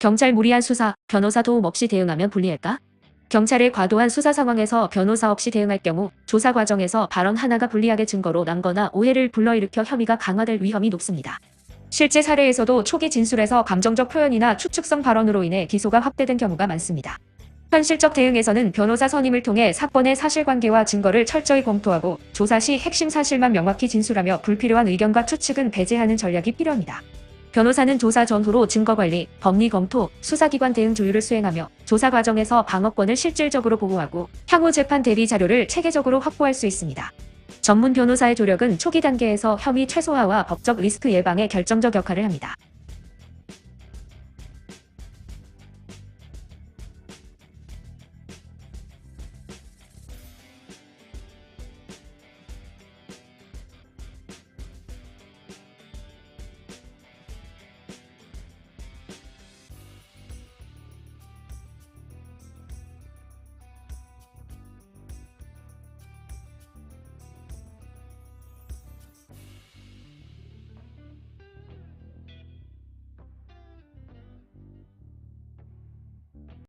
경찰 무리한 수사, 변호사 도움 없이 대응하면 불리할까? 경찰의 과도한 수사 상황에서 변호사 없이 대응할 경우 조사 과정에서 발언 하나가 불리하게 증거로 남거나 오해를 불러일으켜 혐의가 강화될 위험이 높습니다. 실제 사례에서도 초기 진술에서 감정적 표현이나 추측성 발언으로 인해 기소가 확대된 경우가 많습니다. 현실적 대응에서는 변호사 선임을 통해 사건의 사실관계와 증거를 철저히 검토하고 조사 시 핵심 사실만 명확히 진술하며 불필요한 의견과 추측은 배제하는 전략이 필요합니다. 변호사는 조사 전후로 증거 관리, 법리 검토, 수사기관 대응 조율을 수행하며 조사 과정에서 방어권을 실질적으로 보호하고 향후 재판 대비 자료를 체계적으로 확보할 수 있습니다. 전문 변호사의 조력은 초기 단계에서 혐의 최소화와 법적 리스크 예방에 결정적 역할을 합니다.